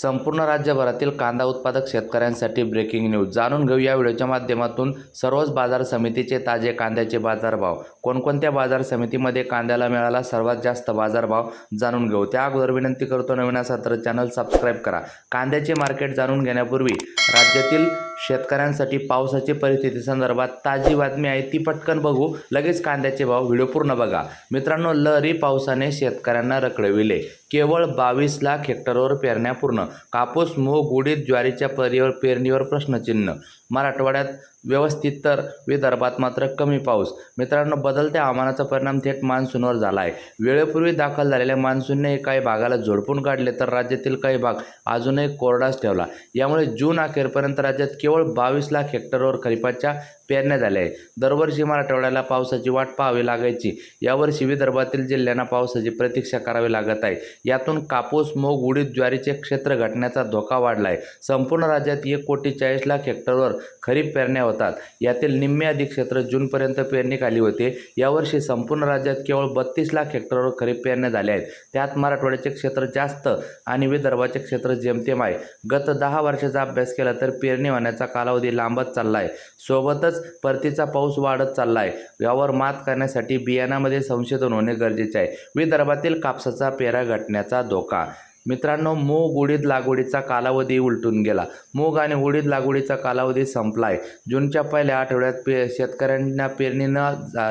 संपूर्ण राज्यभरातील कांदा उत्पादक शेतकऱ्यांसाठी ब्रेकिंग न्यूज जाणून घेऊ या व्हिडिओच्या माध्यमातून सर्वच बाजार समितीचे ताजे कांद्याचे बाजारभाव. कोणकोणत्या बाजार समितीमध्ये कांद्याला मिळाला सर्वात जास्त बाजारभाव जाणून घेऊ. त्या अगोदर विनंती करतो नवीन सत्र तर चॅनल सबस्क्राईब करा. कांद्याचे मार्केट जाणून घेण्यापूर्वी राज्यातील शेतकऱ्यांसाठी पावसाची परिस्थिती संदर्भात ताजी बातमी आहे ती पटकन बघू. लगेच कांद्याचे भाव व्हिडिओ पूर्ण बघा. मित्रांनो लहरी पावसाने शेतकऱ्यांना रखडविले. केवळ बावीस लाख हेक्टरवर पेरण्या पूर्ण. कापूस मूग उडीद ज्वारीच्या परिवर पेरणीवर प्रश्नचिन्ह. मराठवाड्यात व्यवस्थित तर विदर्भात मात्र कमी पाऊस. मित्रांनो बदलत्या हवामानाचा परिणाम थेट मान्सूनवर झाला आहे वेळेपूर्वी दाखल झालेल्या मान्सूनने काही भागाला झोडपून काढले तर राज्यातील काही भाग अजूनही कोरडाच ठेवला. यामुळे जून अखेरपर्यंत राज्यात केवळ बावीस लाख हेक्टरवर खरीपाच्या पेरण्या झाल्या आहे दरवर्षी मराठवाड्याला पावसाची वाट पाहावी लागायची. यावर्षी विदर्भातील जिल्ह्यांना पावसाची प्रतीक्षा करावी लागत आहे. यातून कापूस मूग उडीद ज्वारीचे क्षेत्र घटण्याचा धोका वाढला आहे संपूर्ण राज्यात एक कोटी चाळीस लाख हेक्टरवर खरीप पेरण्या होतात. यातील निम्मे अधिक क्षेत्र जूनपर्यंत पेरणीखाली होते. यावर्षी संपूर्ण राज्यात केवळ बत्तीस लाख हेक्टरवर खरीप पेरण्या झाल्या आहेत. त्यात मराठवाड्याचे क्षेत्र जास्त आणि विदर्भाचे क्षेत्र जेमतेम आहे. गत दहा वर्षाचा अभ्यास केला तर पेरणी होण्याचा कालावधी लांबत चालला आहे सोबतच परतीचा पाऊस वाढत चालला आहे यावर मात करण्यासाठी बियाणामध्ये संशोधन होणे गरजेचे आहे. विदर्भातील कापसाचा पेरा घटण्याचा धोका मित्रांनो मूग उडीद लागवडीचा कालावधी उलटून गेला. मूग आणि उडीद लागवडीचा कालावधी संपला आहे जूनच्या पहिल्या आठवड्यात पे शेतकऱ्यांना पेरणी न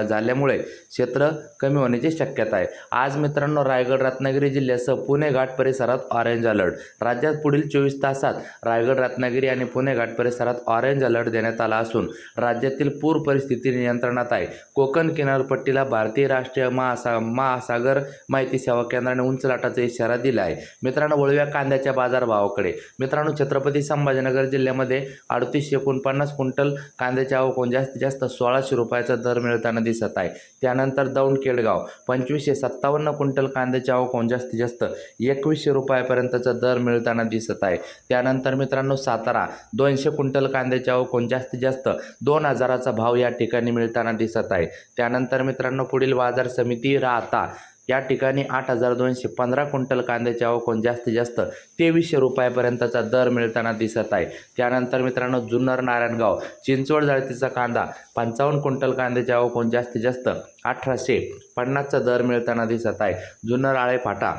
झाल्यामुळे क्षेत्र कमी होण्याची शक्यता आहे. आज मित्रांनो रायगड रत्नागिरी जिल्ह्यासह पुणे घाट परिसरात ऑरेंज अलर्ट राज्यात पुढील चोवीस तासात रायगड रत्नागिरी आणि पुणे घाट परिसरात ऑरेंज अलर्ट देण्यात आला असून राज्यातील पूर परिस्थिती नियंत्रणात आहे. कोकण किनारपट्टीला भारतीय राष्ट्रीय महासा महासागर माहिती सेवा केंद्राने उंच लाटाचा इशारा दिला आहे मित्रांनो वळूया कांद्याच्या बाजारभावाकडे. मित्रांनो छत्रपती संभाजीनगर जिल्ह्यामध्ये अडतीसशे एकोणपन्नास क्विंटल कांद्याच्या आवक जास्तीत जास्त सोळाशे रुपयाचा दर मिळताना दिसत आहे. त्यानंतर दौंड केडगाव पंचवीसशे सत्तावन्न क्विंटल कांद्याच्या आवक जास्तीत जास्त एकवीसशे रुपयापर्यंतचा दर मिळताना दिसत आहे. त्यानंतर मित्रांनो सातारा दोनशे क्विंटल कांद्याच्या आवक जास्तीत जास्त दोन हजाराचा भाव या ठिकाणी मिळताना दिसत आहे. त्यानंतर मित्रांनो पुढील बाजार समिती राहता. या ठिकाणी आठ हजार दोनशे पंधरा क्विंटल कांद्याची आवक जास्तीत जास्त तेवीसशे रुपयापर्यंतचा दर मिळताना दिसत आहे. त्यानंतर मित्रांनो जुन्नर नारायणगाव चिंचवड जातीचा कांदा पंचावन्न क्विंटल कांद्याची आवक जास्तीत जास्त अठराशे पन्नासचा दर मिळताना दिसत आहे. जुन्नर आळेफाटा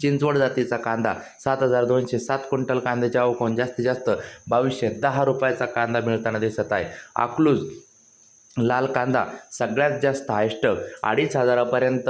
चिंचवड जातीचा कांदा सात हजार दोनशे सात क्विंटल कांद्याच्या आवक जास्तीत जास्त बावीसशे दहा रुपयाचा कांदा मिळताना दिसत आहे. अकलूज लाल कांदा सगळ्यात जास्त हायस्ट अडीच हजारापर्यंत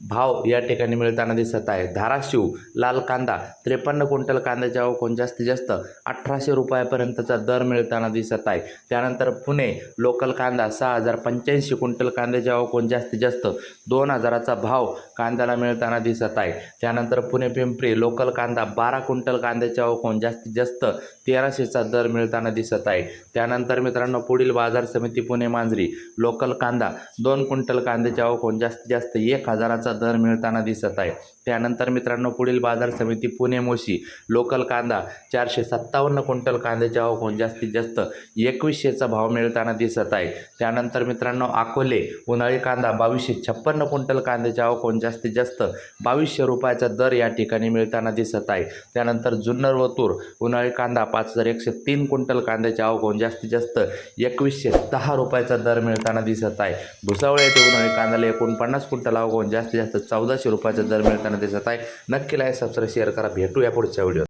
भाव या ठिकाणी मिळताना दिसत आहे धाराशिव लाल कांदा त्रेपन्न क्विंटल कांद्याच्या आवक जास्तीत जास्त? अठराशे रुपयापर्यंतचा दर मिळताना दिसत आहे. त्यानंतर पुणे लोकल कांदा सहा हजार पंच्याऐंशी क्विंटल कांद्याची आवक जास्तीत जास्त? दोन हजाराचा भाव कांद्याला मिळताना दिसत आहे. त्यानंतर पुणे पिंपरी लोकल कांदा बारा क्विंटल कांद्याच्या आवक जास्तीत जास्त? तेराशेचा दर मिळताना दिसत आहे. त्यानंतर मित्रांनो पुढील बाजार समिती पुणे मांजरी लोकल कांदा दोन क्विंटल कांद्याची आवक जास्तीत जास्त? एक हजाराचा दर मिळताना दिसत आहे. त्यानंतर मित्रांनो पुढील बाजार समिती पुणे मोशी लोकल कांदा चारशे सत्तावन्न क्विंटल कांद्याच्या आवक जास्तीत जास्त एकवीसशेचा भाव मिळताना दिसत आहे. त्यानंतर मित्रांनो अकोले उन्हाळी कांदा बावीसशे छप्पन्न क्विंटल कांद्याच्या आवक जास्तीत जास्त बावीसशे रुपयाचा दर या ठिकाणी मिळताना दिसत आहे. त्यानंतर जुन्नर वतूर उन्हाळी कांदा पाच हजार एकशे तीन क्विंटल कांद्याच्या आवक जास्तीत जास्त एकवीसशे दहा रुपयाचा दर मिळताना दिसत आहे. भुसावळ येथे उन्हाळी कांद्याला एकोणपन्नास क्विंटल आवक जास्त जास्तीत जास्त चौदाशे रुपयाच्या दर मिळताना दिसत आहे. नक्की लाईक सबस्क्राईब शेअर करा. भेटूया पुढच्या व्हिडिओ